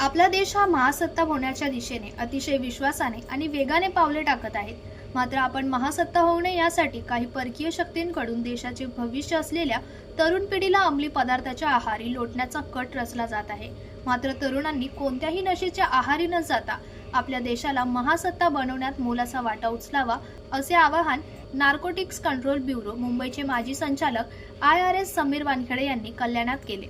आपला देश हा महासत्ता होण्याच्या दिशेने अतिशय विश्वासाने आणि वेगाने पावले टाकत आहे. मात्र आपण महासत्ता होऊ नये यासाठी काही परकीय शक्तींकडून देशाचे भविष्य असलेल्या तरुण पिढीला अंमली पदार्थाच्या आहारी लोटण्याचा कट रचला जात आहे. मात्र तरुणांनी कोणत्याही नशेच्या आहारी न जाता आपल्या देशाला महासत्ता बनवण्यात मोलाचा वाटा उचलावा असे आवाहन नार्कोटिक्स कंट्रोल ब्युरो मुंबईचे माजी संचालक I R S Sameer Wankhede यांनी कल्याणात केले.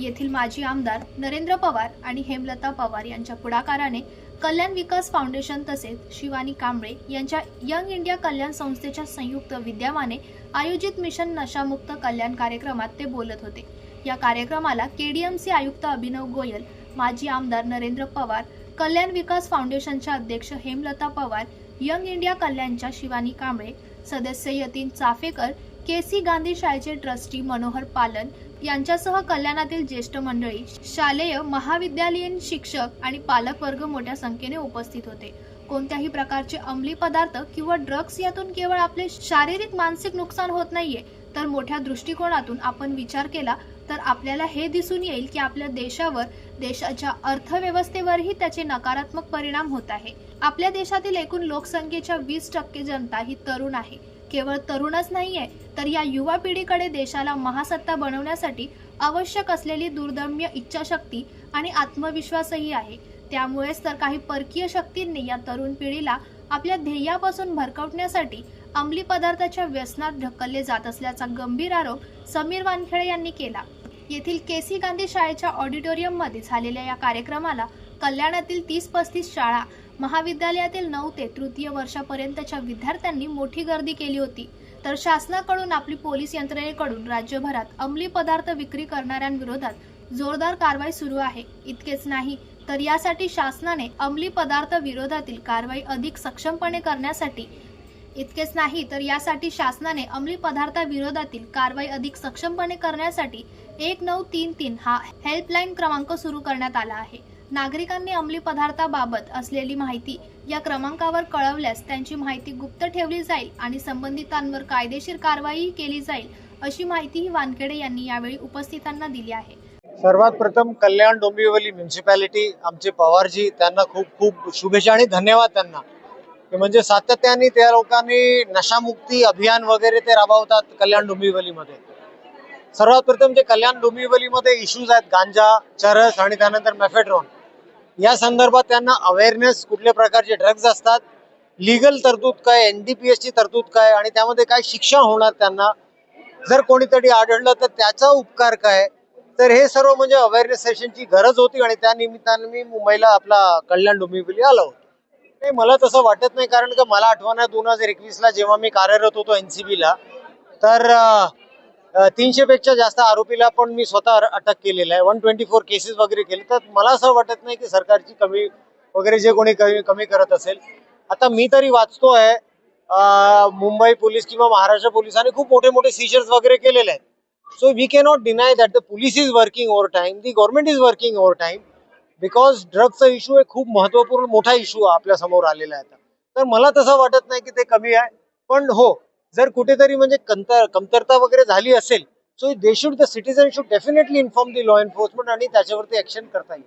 येथील माजी आमदार नरेंद्र पवार आणि हेमलता पवार यांच्या पुढाकाराने कल्याण विकास फाउंडेशन तसेच शिवानी कांबळे यांच्या यंग इंडिया कल्याण संस्थेच्या संयुक्त विद्यमाने आयोजित मिशन नशामुक्त कल्याण कार्यक्रमात ते बोलत होते. या कार्यक्रमाला केडीएमसी आयुक्त अभिनव गोयल माजी आमदार नरेंद्र पवार कल्याण विकास फाउंडेशनच्या अध्यक्ष हेमलता पवार यंग इंडिया कल्याणच्या शिवानी कांबळे सदस्य यतीन चाफेकर के सी गांधी शाळेचे ट्रस्टी मनोहर पालन यांच्यासह कल्याणातील ज्येष्ठ मंडळी शालेय महाविद्यालयीन शिक्षक आणि पालक वर्ग मोठ्या संख्येने उपस्थित होते. कोणत्याही प्रकारचे अंमली पदार्थ किंवा ड्रग्स यातून केवळ आपले शारीरिक मानसिक नुकसान होत नाहीये तर मोठ्या दृष्टिकोनातून आपण विचार केला तर आपल्याला हे दिसून येईल की आपल्या देशावर देशाच्या अर्थव्यवस्थेवरही त्याचे नकारात्मक परिणाम होत आहे. आपल्या देशातील एकूण लोकसंख्येच्या वीस टक्के जनता ही तरुण आहे. केवळ तरुणच नाहीये तर या युवा पिढीकडे देशाला महासत्ता बनवण्यासाठी आवश्यक असलेली दुर्दम्य इच्छाशक्ती आणि आत्मविश्वासही आहे. त्यामुळेच तर काही परकीय शक्तींनी या तरुण पिढीला आपल्या ध्येयापासून भरकवण्यासाठी अंमली पदार्थाच्या व्यसनात ढकलले जात असल्याचा गंभीर आरोप समीर वानखेडे यांनी केला. येथील केसी गांधी शाळेच्या ऑडिटोरियममध्ये झालेल्या या कार्यक्रमाला कल्याणातील तीस पस्तीस शाळा महाविद्यालयातील नऊ ते तृतीय वर्षापर्यंतच्या विद्यार्थ्यांनी मोठी गर्दी केली होती. तर शासनाकडून आपली पोलीस यंत्रणेकडून राज्यभरात अंमली पदार्थ विक्री करणाऱ्यांविरोधात जोरदार कारवाई सुरू आहे. इतकेच नाही तर यासाठी शासनाने अंमली पदार्थ विरोधातील कारवाई अधिक सक्षमपणे करण्यासाठी इतकेच नाही तर यासाठी शासनाने अंमली पदार्थाविरोधातील कारवाई अधिक सक्षमपणे करण्यासाठी एक नऊ तीन तीन हा हेल्पलाईन क्रमांक सुरू करण्यात आला आहे. नागरिकांनी अंमली पदार्थाबाबत असलेली माहिती या क्रमांकावर कळवल्यास त्यांची माहिती गुप्त ठेवली जाईल आणि संबंधितांवर कायदेशीर कारवाई केली जाईल अशी माहितीही वानखेडे यांनी यावेळी उपस्थितांना दिली आहे. सर्वात प्रथम कल्याण डोंबिवली म्युन्सिपॅलिटी आमचे पवारजी त्यांना खूप खूप शुभेच्छा आणि धन्यवाद त्यांना. म्हणजे सातत्याने त्या लोकांनी नशामुक्ती अभियान वगैरे ते राबवतात कल्याण डोंबिवलीमध्ये. सर्वात प्रथम जे कल्याण डोंबिवलीमध्ये इश्यूज आहेत गांजा चरस आणि त्यानंतर मेफेट्रॉन या संदर्भात त्यांना अवेअरनेस कुठल्या प्रकारचे ड्रग्ज असतात लिगल तरतूद काय एनडीपीएस ची तरतूद काय आणि त्यामध्ये काय शिक्षा होणार त्यांना जर कोणीतरी आढळलं तर त्याचा उपकार काय? तर हे सर्व म्हणजे अवेअरनेस सेशनची गरज होती आणि त्या निमित्ताने मी मुंबईला आपला कल्याण डोंबिवली आलो होतो. नाही मला तसं वाटत नाही कारण का मला आठवण आहे दोन हजार एकवीसला जेव्हा मी कार्यरत होतो एनसीबीला तर तीनशे पेक्षा जास्त आरोपीला पण मी स्वतः अटक केलेला आहे. वन ट्वेंटी फोर केसेस वगैरे केले. तर मला असं वाटत नाही की सरकारची कमी वगैरे जे कोणी कमी कमी करत असेल. आता मी तरी वाचतोय आहे मुंबई पोलीस किंवा महाराष्ट्र पोलिसांनी खूप मोठे मोठे सीजर्स वगैरे केलेले आहेत. So we cannot deny that the police is working over time the government is working over time because ड्रग्सचा issue एक खूप महत्त्वपूर्ण मोठा इश्यू आपल्यासमोर आलेला आहे तर मला तसं वाटत नाही की ते कमी आहे. पण हो जर कुठेतरी म्हणजे कंतर कमतरता वगैरे झाली असेल so they should the citizen should definitely inform the law enforcement आणि त्याच्यावरती ऍक्शन करता येईल.